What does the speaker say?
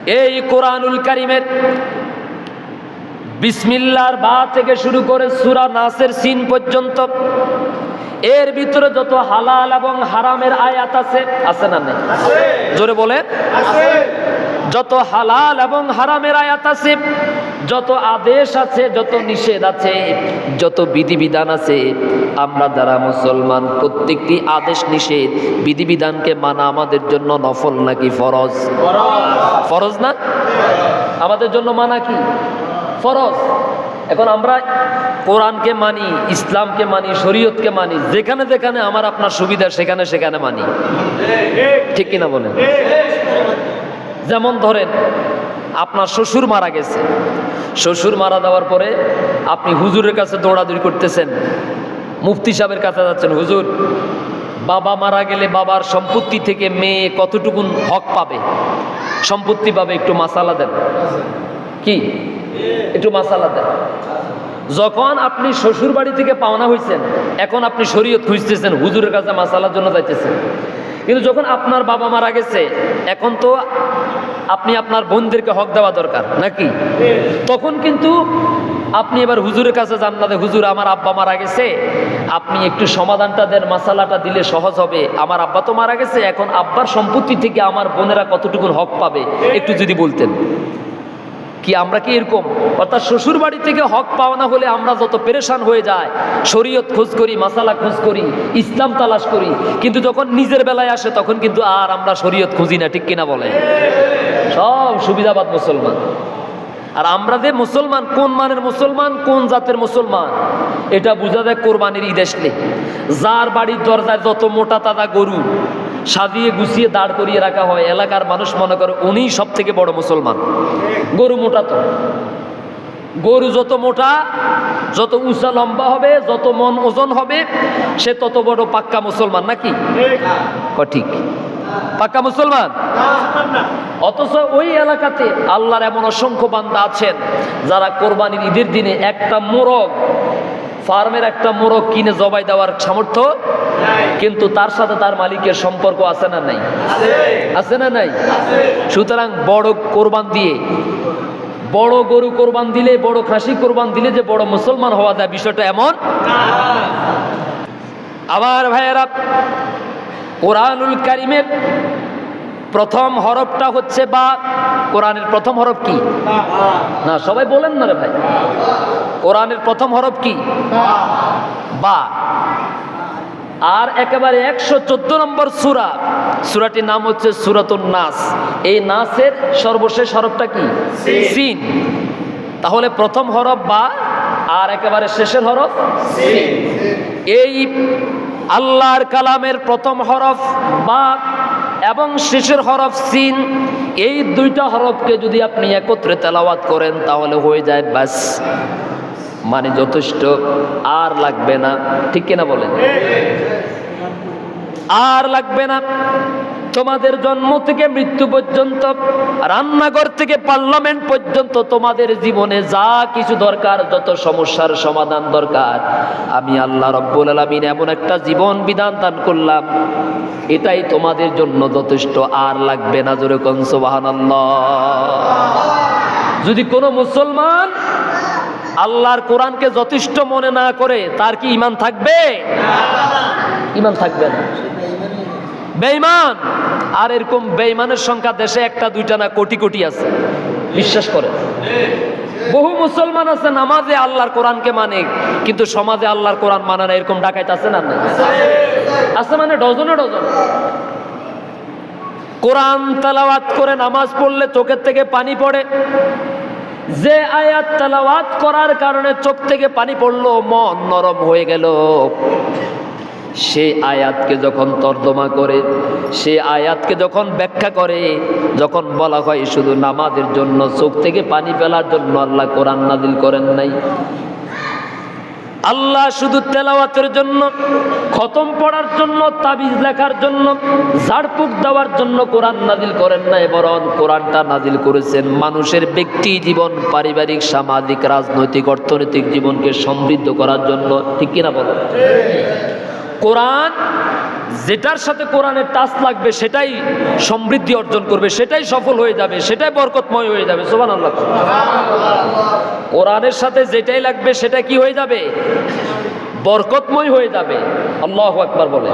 এই কোরআনুল কারিমের বিসমিল্লার বা থেকে শুরু করে সুরা নাসের সিন পর্যন্ত এর ভিতরে যত হালাল এবং হারামের আয়াত আছে আছে না নেই? জোরে বলে যত হালাল এবং হারামের আয়াত আছে, যত আদেশ আছে, যত নিষেধ আছে, যত বিধিবিধান আছে, আমরা যারা মুসলমান, প্রত্যেকটি আদেশ নিষেধ বিধিবিধানকে মানা আমাদের জন্য নফল নাকি ফরজ? ফরজ না? আমাদের জন্য মানা কি? ফরজ। এখন আমরা কোরআনকে মানি, ইসলামকে মানি, শরীয়তকে মানি, যেখানে যেখানে আমার আপনার সুবিধা, সেখানে সেখানে মানি। ঠিক কিনা বলেন? যেমন ধরেন, আপনার শ্বশুর মারা গেছে। শ্বশুর মারা দেওয়ার পরে আপনি হুজুরের কাছে দৌড়াদৌড়ি করতেছেন। মুফতি সাহেবের কাছে যাচ্ছেন, হুজুর, বাবা মারা গেলে বাবার সম্পত্তি থেকে মেয়ে কতটুকুন হক পাবে? সম্পত্তি পাবে একটু মাসালা দেন। কি? একটু মাসালা দেন। যখন আপনি শ্বশুর বাড়ি থেকে পাওনা হয়েছেন এখন আপনি শরীয়ত খুঁজতেছেন, হুজুরের কাছে মাসালার জন্য যাইতেছেন। কিন্তু যখন আপনার বাবা মারা গেছে, এখন তো আপনি আপনার বোনদেরকে হক দেওয়া দরকার, নাকি? তখন কিন্তু আপনি এবার হুজুরের কাছে যান না হুজুর, আমার আব্বা মারা গেছে, আপনি একটু সমাধানটা দেন মশালাটা দিলে সহজ হবে। আমার আব্বা তো মারা গেছে, এখন আব্বার সম্পত্তি থেকে আমার বোনেরা কতটুকুন হক পাবে? একটু যদি বলতেন। কি আমরা কি এরকম? অর্থাৎ শ্বশুর বাড়ি থেকে হক পাওনা হলে আমরা যত পেরেশান হয়ে যায় শরীয়ত খোঁজ করি, মাসালা খোঁজ করি, ইসলাম তালাশ করি, কিন্তু যখন নিজের বেলায় আসে তখন কিন্তু আর আমরা শরীয়ত খুঁজি না, ঠিক কিনা বলে সব সুবিধাবাদ মুসলমান। আর আমরা যে মুসলমান, কোন মানের মুসলমান, কোন জাতের মুসলমান, এটা বোঝা যায় কোরবানির ঈদ আসলে। যার বাড়ির দরজায় যত মোটা তাজা গরু সাজিয়ে গুছিয়ে দাঁড় করিয়ে রাখা হয়। এলাকার মানুষ মনে করে উনিই সব থেকে বড় মুসলমান। গরু মোটা তো। গরু যত মোটা, যত উঁচা লম্বা হবে, যত মন ওজন হবে, সে তত বড় পাক্কা মুসলমান নাকি? ঠিক। পাক্কা মুসলমান? অথচ ওই এলাকাতে আল্লাহর এমন অসংখ্য বান্দা আছেন, যারা কোরবানির ঈদের দিনে একটা মোরগ ফার্মের একটা মোরগ কিনে জবাই দেওয়ার সামর্থ্য কিন্তু তার সাথে তার মালিকের সম্পর্ক আছে না নাই? আছে না নাই? সুতরাং বড় কোরবান দিয়ে, বড় গরু কোরবান দিলে, বড় খাসি কোরবান দিলে যে বড় মুসলমান হওয়া যায়, বিষয়টা এমন? আমার ভাইয়েরা, কোরআনুল কারিমের প্রথম হরফটা হচ্ছে বা, কোরআনের প্রথম হরফ কি? না, সবাই বলেন না রে ভাই। কোরআনের প্রথম হরফ কি? বা। আর একেবারে একশো চোদ্দ নম্বর সুরা। সুরাটির নাম হচ্ছে সুরাতুন নাস। এই নাসের সর্বশেষ হরফটা কি? সিন। তাহলে প্রথম হরফ বা, আর একেবারে শেষের হরফ এই আল্লাহর কালামের প্রথম হরফ বা এবং শেষের হরফ সিন। এই দুইটা হরফকে যদি আপনি একত্রে তেলাওয়াত করেন, তাহলে হয়ে যায় ব্যাস। মানে যথেষ্ট। আর লাগবে না। ঠিক কিনা বলেন? আর লাগবে না। তোমাদের জন্ম থেকে মৃত্যু পর্যন্ত, রান্নাঘর থেকে পার্লামেন্ট পর্যন্ত তোমাদের জীবনে যা কিছু দরকার, যত সমস্যার সমাধান দরকার। আমি আল্লাহ রব্বুল আলমিন এমন একটা জীবন বিধান দান করলাম। এটাই তোমাদের জন্য যথেষ্ট। আর লাগবে না জোরে কনসবাহান যদি কোনো মুসলমান আল্লাহর কোরআনকে যথেষ্ট মনে না করে তার কি ইমান থাকবে? ইমান থাকবে না। বেঈমান! আর এরকম বেঈমানের সংখ্যা দেশে একটা, দুইটা না কোটি কোটি আছে। বিশ্বাস করে বহু মুসলমান আছে নামাজে আল্লাহর কোরআনকে মানে কিন্তু সমাজে আল্লাহর কোরআন মানে না, এরকম ডাকাইত আছে না আছে মানে ডজনে ডজন। কোরআন তালাওয়াত করে নামাজ পড়লে চোখের থেকে পানি পড়ে। যে আয়াত তালাওয়াত করার কারণে চোখ থেকে পানি পড়ল, মন নরম হয়ে গেল। সে আয়াতকে যখন তর্জমা করে সে আয়াতকে যখন ব্যাখ্যা করে, যখন বলা হয় শুধু নামাজের জন্য, চোখ থেকে পানি ফেলার জন্য আল্লাহ কোরআন নাদিল করেন নাই। আল্লাহ শুধু তেলাওয়াতের জন্য, খতম পড়ার জন্য, তাবিজ লেখার জন্য, ঝাড়ফুঁক দেওয়ার জন্য কোরআন নাজিল করেন না বরং কোরআনটা নাজিল করেছেন। মানুষের ব্যক্তি জীবন, পারিবারিক, সামাজিক, রাজনৈতিক, অর্থনৈতিক জীবনকে সমৃদ্ধ করার জন্য। ঠিক কিনা বলেন কোরআন যেটার সাথে কোরআনের টাচ লাগবে, সেটাই সমৃদ্ধি অর্জন করবে, সেটাই সফল হয়ে যাবে, সেটাই বরকতময় হয়ে যাবে। সোমান আল্লাহ কোরআনের সাথে যেটাই লাগবে, সেটা কি হয়ে যাবে? বরকতময় হয়ে যাবে। আল্লাহ একবার বলে।